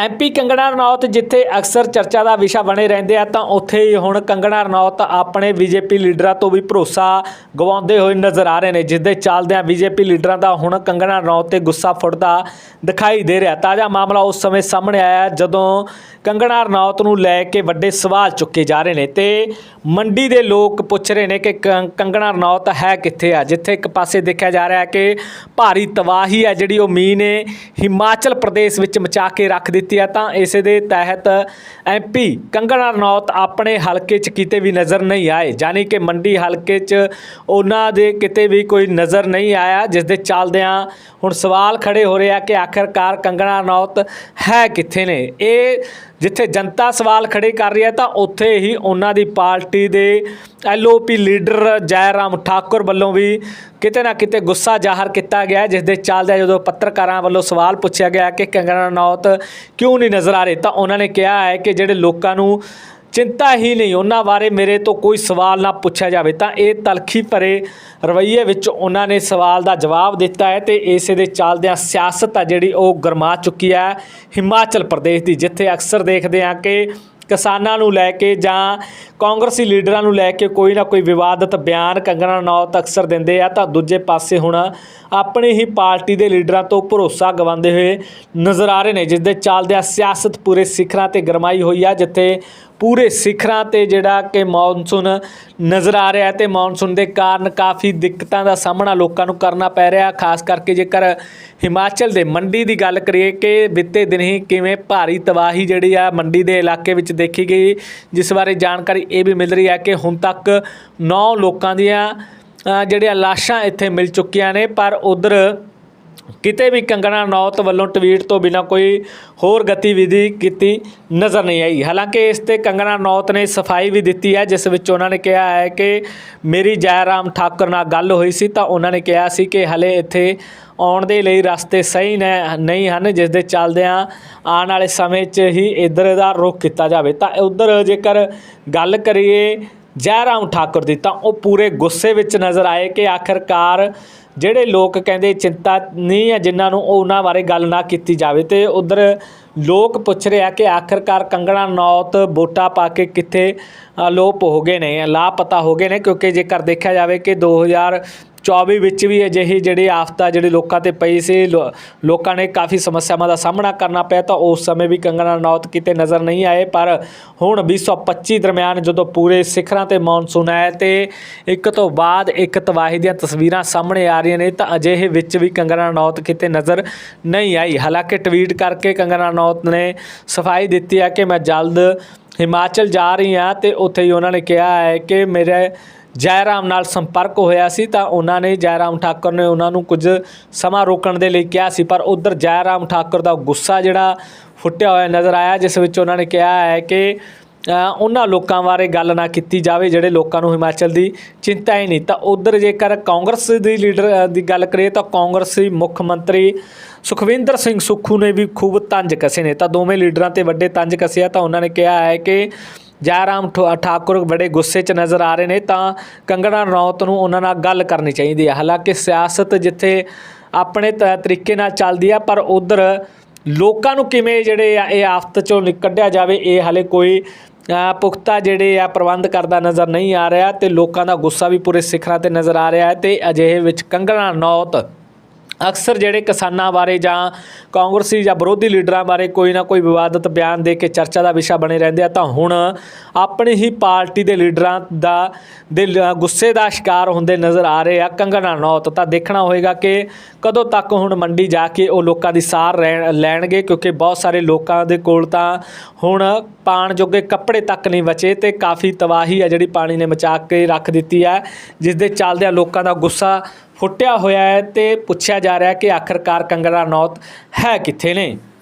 MP ਕੰਗਣਾ ਰਣੌਤ, ਜਿੱਥੇ ਅਕਸਰ ਚਰਚਾ ਦਾ ਵਿਸ਼ਾ ਬਣੇ ਰਹਿੰਦੇ ਆ, ਤਾਂ ਉੱਥੇ ਹੀ ਹੁਣ ਕੰਗਣਾ ਰਣੌਤ ਆਪਣੇ ਬੀਜੇਪੀ ਲੀਡਰਾਂ ਤੋਂ ਵੀ ਭਰੋਸਾ ਗਵਾਉਂਦੇ ਹੋਏ ਨਜ਼ਰ ਆ ਰਹੇ ਨੇ ਜਿਸ ਦੇ ਚੱਲਦਿਆਂ ਬੀਜੇਪੀ ਲੀਡਰਾਂ ਦਾ ਹੁਣ ਕੰਗਣਾ ਰਣੌਤ ਤੇ ਗੁੱਸਾ ਫੁੱਟਦਾ ਦਿਖਾਈ ਦੇ ਰਿਹਾ। ਤਾਜ਼ਾ ਮਾਮਲਾ ਉਸ ਸਮੇਂ ਸਾਹਮਣੇ ਆਇਆ, ਜਦੋਂ ਕੰਗਣਾ ਰਣੌਤ ਨੂੰ ਲੈ ਕੇ ਵੱਡੇ ਸਵਾਲ ਚੁੱਕੇ ਜਾ ਰਹੇ ਨੇ ਤੇ ਮੰਡੀ ਦੇ ਲੋਕ ਪੁੱਛ ਰਹੇ ਨੇ ਕਿ ਕ- ਕੰਗਣਾ ਰਣੌਤ ਹੈ ਕਿੱਥੇ ਆ, ਜਿੱਥੇ ਇੱਕ ਪਾਸੇ ਦੇਖਿਆ ਜਾ ਰਿਹਾ ਹੈ ਕਿ ਭਾਰੀ ਤਬਾਹੀ ਹੈ, ਜਿਹੜੀ ਉਹ ਮੀਂਹ ਨੇ ਹਿਮਾਚਲ ਪ੍ਰਦੇਸ਼ ਵਿੱਚ ਮਚਾ ਕੇ ਰੱਖ ਦਿੱਤੀ ਹੈ, ਤਾਂ ਇਸੇ ਦੇ ਤਹਿਤ ਐਮਪੀ ਕੰਗਣਾ ਰਣੌਤ ਆਪਣੇ ਹਲਕੇ 'ਚ ਕਿਤੇ ਵੀ ਨਜ਼ਰ ਨਹੀਂ ਆਏ। ਯਾਨੀ ਕਿ ਮੰਡੀ ਹਲਕੇ 'ਚ ਉਹਨਾਂ ਦੇ ਕਿਤੇ ਵੀ ਕੋਈ ਨਜ਼ਰ ਨਹੀਂ ਆਇਆ, ਜਿਸ ਦੇ ਚੱਲਦਿਆਂ ਹੁਣ ਸਵਾਲ ਖੜੇ ਹੋ ਰਹੇ ਆ ਕਿ ਆਖਰਕਾਰ ਕੰਗਣਾ ਰਣੌਤ ਹੈ ਕਿੱਥੇ ਨੇ। ਇਹ ਜਿੱਥੇ ਜਨਤਾ ਸਵਾਲ ਖੜੇ ਕਰ ਰਹੀ ਹੈ, ਤਾਂ ਉੱਥੇ ਹੀ ਉਹਨਾਂ ਦੀ ਪਾਰਟੀ ਦੇ ਐਲਓਪੀ ਲੀਡਰ ਜੈਰਾਮ ਠਾਕੁਰ ਵੱਲੋਂ ਵੀ ਕਿਤੇ ਨਾ ਕਿਤੇ ਗੁੱਸਾ ਜ਼ਾਹਰ ਕੀਤਾ ਗਿਆ ਜਿਸ ਦੇ ਚੱਲਦਿਆਂ ਜਦੋਂ ਪੱਤਰਕਾਰਾਂ ਵੱਲੋਂ ਸਵਾਲ ਪੁੱਛਿਆ ਗਿਆ ਕਿ ਕੰਗਣਾ ਰਣੌਤ ਕਿਉਂ ਨਹੀਂ ਨਜ਼ਰ ਆ ਰਹੇ, ਤਾਂ ਉਹਨਾਂ ਨੇ ਕਿਹਾ ਹੈ ਕਿ ਜਿਹੜੇ ਲੋਕਾਂ ਨੂੰ ਚਿੰਤਾ ਹੀ ਨਹੀਂ, ਉਹਨਾਂ ਬਾਰੇ ਮੇਰੇ ਤੋਂ ਕੋਈ ਸਵਾਲ ਨਾ ਪੁੱਛਿਆ ਜਾਵੇ। ਤਾਂ ਇਹ ਤਲਖੀ ਭਰੇ ਰਵੱਈਏ ਵਿੱਚ ਉਹਨਾਂ ਨੇ ਸਵਾਲ ਦਾ ਜਵਾਬ ਦਿੱਤਾ ਹੈ ਤੇ ਇਸੇ ਦੇ ਚੱਲਦਿਆਂ ਸਿਆਸਤ ਆ ਜਿਹੜੀ ਉਹ ਗਰਮਾ ਚੁੱਕੀ ਹੈ ਹਿਮਾਚਲ ਪ੍ਰਦੇਸ਼ ਦੀ, ਜਿੱਥੇ ਅਕਸਰ ਦੇਖਦੇ ਆ ਕਿ ਕਿਸਾਨਾਂ ਨੂੰ ਲੈ ਕੇ ਜਾਂ ਕਾਂਗਰਸੀ ਲੀਡਰਾਂ ਨੂੰ ਲੈ ਕੇ ਕੋਈ ਨਾ ਕੋਈ ਵਿਵਾਦਤ ਬਿਆਨ ਕੰਗਣਾ ਨੌਤ ਅਕਸਰ ਦਿੰਦੇ ਆ, ਤਾਂ ਦੂਜੇ ਪਾਸੇ ਹੁਣ ਆਪਣੀ ਹੀ ਪਾਰਟੀ ਦੇ ਲੀਡਰਾਂ ਤੋਂ ਭਰੋਸਾ ਗਵਾਉਂਦੇ ਹੋਏ ਨਜ਼ਰ ਆ ਰਹੇ ਨੇ, ਜਿਸ ਦੇ ਚੱਲਦਿਆਂ ਸਿਆਸਤ ਪੂਰੇ ਸਿਖਰਾਂ ਤੇ ਗਰਮਾਈ ਹੋਈ ਆ, ਜਿੱਥੇ ਪੂਰੇ ਸਿਖਰਾਂ ਤੇ ਜਿਹੜਾ ਕਿ ਮੌਨਸੂਨ ਨਜ਼ਰ ਆ ਰਿਹਾ ਹੈ ਤੇ ਮੌਨਸੂਨ ਦੇ ਕਾਰਨ ਕਾਫੀ ਦਿੱਕਤਾਂ ਦਾ ਸਾਹਮਣਾ ਲੋਕਾਂ ਨੂੰ ਕਰਨਾ ਪੈ ਰਿਹਾ, ਖਾਸ ਕਰਕੇ ਜੇਕਰ ਹਿਮਾਚਲ ਦੇ ਮੰਡੀ ਦੀ ਗੱਲ ਕਰੀਏ ਕਿ ਬੀਤੇ ਦਿਨ ਹੀ ਕਿਵੇਂ ਭਾਰੀ ਤਬਾਹੀ ਜਿਹੜੀ ਆ ਮੰਡੀ ਦੇ ਇਲਾਕੇ ਵਿੱਚ ਦੇਖੀ ਗਈ। ਜਿਸ ਬਾਰੇ ਜਾਣਕਾਰੀ ਇਹ ਵੀ ਮਿਲ ਰਹੀ ਹੈ ਕਿ ਹੁਣ ਤੱਕ 9 ਲੋਕਾਂ ਦੀਆਂ ਜਿਹੜੀਆਂ ਲਾਸ਼ਾਂ ਇੱਥੇ ਮਿਲ ਚੁੱਕੀਆਂ ਨੇ, ਪਰ ਉਧਰ ਕਿਤੇ ਵੀ ਕੰਗਣਾ ਨੌਤ ਵੱਲੋਂ ਟਵੀਟ ਤੋਂ ਬਿਨਾ ਕੋਈ ਹੋਰ ਗਤੀਵਿਧੀ ਕੀਤੀ ਨਜ਼ਰ ਨਹੀਂ ਆਈ। ਹਾਲਾਂਕਿ ਇਸ ਤੇ ਕੰਗਣਾ ਨੌਤ ਨੇ ਸਫ਼ਾਈ ਵੀ ਦਿੱਤੀ ਹੈ, ਜਿਸ ਵਿੱਚ ਉਹਨਾਂ ਨੇ ਕਿਹਾ ਹੈ ਕਿ ਮੇਰੀ ਜੈਰਾਮ ਠਾਕੁਰ ਨਾਲ ਗੱਲ ਹੋਈ ਸੀ ਤਾਂ ਉਹਨਾਂ ਨੇ ਕਿਹਾ ਸੀ ਕਿ ਹਲੇ ਇੱਥੇ ਆਉਣ ਦੇ ਲਈ ਰਸਤੇ ਸਹੀ ਨੇ- ਨਹੀਂ ਹਨ ਜਿਸ ਦੇ ਚੱਲਦਿਆਂ ਆਉਣ ਵਾਲੇ ਸਮੇਂ 'ਚ ਹੀ ਇੱਧਰ ਦਾ ਰੁਖ ਕੀਤਾ ਜਾਵੇ। ਤਾਂ ਉੱਧਰ ਜੇਕਰ ਗੱਲ ਕਰੀਏ ਜੈਰਾਮ ਠਾਕੁਰ ਦੀ, ਤਾਂ ਉਹ ਪੂਰੇ ਗੁੱਸੇ ਵਿੱਚ ਨਜ਼ਰ ਆਏ ਕਿ ਆਖਰਕਾਰ ਜਿਹੜੇ ਲੋਕ ਕਹਿੰਦੇ ਚਿੰਤਾ ਨਹੀਂ ਹੈ ਜਿਨ੍ਹਾਂ ਨੂੰ ਉਹਨਾਂ ਬਾਰੇ ਗੱਲ ਨਾ ਕੀਤੀ ਜਾਵੇ। ਤੇ ਉਧਰ ਲੋਕ ਪੁੱਛ ਰਹੇ ਆ ਕਿ ਆਖਰਕਾਰ ਕੰਗਣਾ ਨੌਤ ਵੋਟਾਂ ਪਾ ਕੇ ਕਿੱਥੇ ਅਲੋਪ ਹੋ ਗਏ ਨੇ, ਲਾਪਤਾ ਹੋ ਗਏ ਨੇ, ਕਿਉਂਕਿ ਜੇਕਰ ਦੇਖਿਆ ਜਾਵੇ ਕਿ 2024 ਵਿੱਚ ਵੀ ਅਜਿਹੀ ਜਿਹੜੀ ਆਫਤਾ ਜਿਹੜੇ ਲੋਕਾਂ ਤੇ ਪਈ ਸੀ, ਲੋ- ਲੋਕਾਂ ਨੇ ਕਾਫੀ ਸਮੱਸਿਆਵਾਂ ਦਾ ਸਾਹਮਣਾ ਕਰਨਾ ਪਿਆ ਤਾਂ ਉਸ ਸਮੇਂ ਵੀ ਕੰਗਣਾ ਨੌਤ ਕਿਤੇ ਨਜ਼ਰ ਨਹੀਂ ਆਏ, ਪਰ ਹੁਣ 2025 ਦਰਮਿਆਨ ਜਦੋਂ ਪੂਰੇ ਸਿਖਰਾਂ ਤੇ ਮੌਨਸੂਨ ਆਇਆ ਤੇ ਇੱਕ ਤੋਂ ਬਾਅਦ ਇੱਕ ਤਬਾਹੀ ਦੀਆਂ ਤਸਵੀਰਾਂ ਸਾਹਮਣੇ ਆ ਰਹੀਆਂ ਨੇ ਤਾਂ ਅਜਿਹੇ ਵਿੱਚ ਵੀ ਕੰਗਣਾ ਨੌਤ ਕਿਤੇ ਨਜ਼ਰ ਨਹੀਂ ਆਈ। ਹਾਲਾਂਕਿ ਟਵੀਟ ਕਰਕੇ ਕੰਗਣਾ ਨੌਤ ਨੇ ਸਫ਼ਾਈ ਦਿੱਤੀ ਹੈ ਕਿ ਮੈਂ ਜਲਦ ਹਿਮਾਚਲ ਜਾ ਰਹੀ ਹਾਂ ਤੇ ਉੱਥੇ ਹੀ ਉਹਨਾਂ ਨੇ ਕਿਹਾ ਹੈ ਕਿ ਮੇਰੇ ਜੈਰਾਮ ਨਾਲ ਸੰਪਰਕ ਹੋਇਆ ਸੀ ਤਾਂ ਉਹਨਾਂ ਨੇ ਜੈਰਾਮ ਠਾਕੁਰ ਨੇ ਉਹਨਾਂ ਨੂੰ ਕੁਝ ਸਮਾਂ ਰੋਕਣ ਦੇ ਲਈ ਕਿਹਾ ਸੀ, ਪਰ ਉਧਰ ਜੈਰਾਮ ਠਾਕੁਰ ਦਾ ਗੁੱਸਾ ਜਿਹੜਾ ਫੁੱਟਿਆ ਹੋਇਆ ਨਜ਼ਰ ਆਇਆ, ਜਿਸ ਵਿੱਚ ਉਹਨਾਂ ਨੇ ਕਿਹਾ ਹੈ ਕਿ ਉਹਨਾਂ ਲੋਕਾਂ ਬਾਰੇ ਗੱਲ ਨਾ ਕੀਤੀ ਜਾਵੇ, ਜਿਹੜੇ ਲੋਕਾਂ ਨੂੰ ਹਿਮਾਚਲ ਦੀ ਚਿੰਤਾ ਹੀ ਨਹੀਂ। ਤਾਂ ਉਧਰ ਜੇਕਰ ਕਾਂਗਰਸ ਦੀ ਲੀਡਰ ਦੀ ਗੱਲ ਕਰੀਏ ਤਾਂ ਕਾਂਗਰਸੀ ਮੁੱਖ ਮੰਤਰੀ ਸੁਖਵਿੰਦਰ ਸਿੰਘ ਸੁੱਖੂ ਨੇ ਵੀ ਖੂਬ ਤੰਜ ਕਸੇ ਨੇ। ਤਾਂ ਦੋਵੇਂ ਲੀਡਰਾਂ ਤੇ ਵੱਡੇ ਤੰਜ ਕਸੇ ਤਾਂ ਉਹਨਾਂ ਨੇ ਕਿਹਾ ਹੈ ਕਿ ਜੈਰਾਮ ਠਾ- ਠਾਕੁਰ ਬੜੇ ਗੁੱਸੇ 'ਚ ਨਜ਼ਰ ਆ ਰਹੇ ਨੇ, ਤਾਂ ਕੰਗਣਾ ਰਣੌਤ ਨੂੰ ਉਹਨਾਂ ਨਾਲ ਗੱਲ ਕਰਨੀ ਚਾਹੀਦੀ ਹੈ ਹਾਲਾਂਕਿ ਸਿਆਸਤ ਜਿੱਥੇ ਆਪਣੇ ਤ- ਤਰੀਕੇ ਨਾਲ ਚੱਲਦੀ ਆ, ਪਰ ਉਧਰ ਲੋਕਾਂ ਨੂੰ ਕਿਵੇਂ ਜਿਹੜੇ ਆ, ਇਹ ਆਫਤ ਚੋਂ ਨਿ- ਕੱਢਿਆ ਜਾਵੇ, ਇਹ ਹਲੇ ਕੋਈ ਪੁਖਤਾ ਜਿਹੜੇ ਆ, ਪ੍ਰਬੰਧ ਕਰਦਾ ਨਜ਼ਰ ਨਹੀਂ ਆ ਰਿਹਾ ਤੇ ਲੋਕਾਂ ਦਾ ਗੁੱਸਾ ਵੀ ਪੂਰੇ ਸਿਖਰਾਂ ਤੇ ਨਜ਼ਰ ਆ ਰਿਹਾ ਹੈ ਤੇ ਅਜਿਹੇ ਵਿੱਚ ਕੰਗਣਾ ਰਣੌਤ ਅਕਸਰ ਜਿਹੜੇ ਕਿਸਾਨਾਂ ਬਾਰੇ ਜਾਂ ਕਾਂਗਰਸੀ ਜਾਂ ਵਿਰੋਧੀ ਲੀਡਰਾਂ ਬਾਰੇ ਕੋਈ ਨਾ ਕੋਈ ਵਿਵਾਦਤ ਬਿਆਨ ਦੇ ਕੇ ਚਰਚਾ ਦਾ ਵਿਸ਼ਾ ਬਣੇ ਰਹਿੰਦੇ ਆ, ਤਾਂ ਹੁਣ ਆਪਣੀ ਹੀ ਪਾਰਟੀ ਦੇ ਲੀਡਰਾਂ ਦਾ, ਦੇ ਗੁੱਸੇ ਦਾ ਸ਼ਿਕਾਰ ਹੁੰਦੇ ਨਜ਼ਰ ਆ ਰਹੇ ਆ। ਕੰਗਣਾ ਨੌਤ ਤਾਂ ਦੇਖਣਾ ਹੋਏਗਾ ਕਿ ਕਦੋਂ ਤੱਕ ਹੁਣ ਮੰਡੀ ਜਾ ਕੇ ਉਹ ਲੋਕਾਂ ਦੀ ਸਾਰ ਰਹਿਣ- ਲੈਣਗੇ, ਕਿਉਂਕਿ ਬਹੁਤ ਸਾਰੇ ਲੋਕਾਂ ਦੇ ਕੋਲ ਤਾਂ ਹੁਣ ਪਾਣ ਜੋਗੇ ਕੱਪੜੇ ਤੱਕ ਨਹੀਂ ਬਚੇ ਤੇ ਕਾਫੀ ਤਬਾਹੀ ਆ ਜਿਹੜੀ ਪਾਣੀ ਨੇ ਮਚਾ ਕੇ ਰੱਖ ਦਿੱਤੀ ਹੈ ਜਿਸ ਦੇ ਚੱਲਦਿਆਂ ਲੋਕਾਂ ਦਾ ਗੁੱਸਾ ਫੁੱਟਿਆ ਹੋਇਆ ਹੈ ਤੇ ਪੁੱਛਿਆ ਜਾ ਰਿਹਾ ਕਿ ਆਖਰਕਾਰ ਕੰਗਣਾ ਨੌਤ ਹੈ ਕਿੱਥੇ ਨੇ।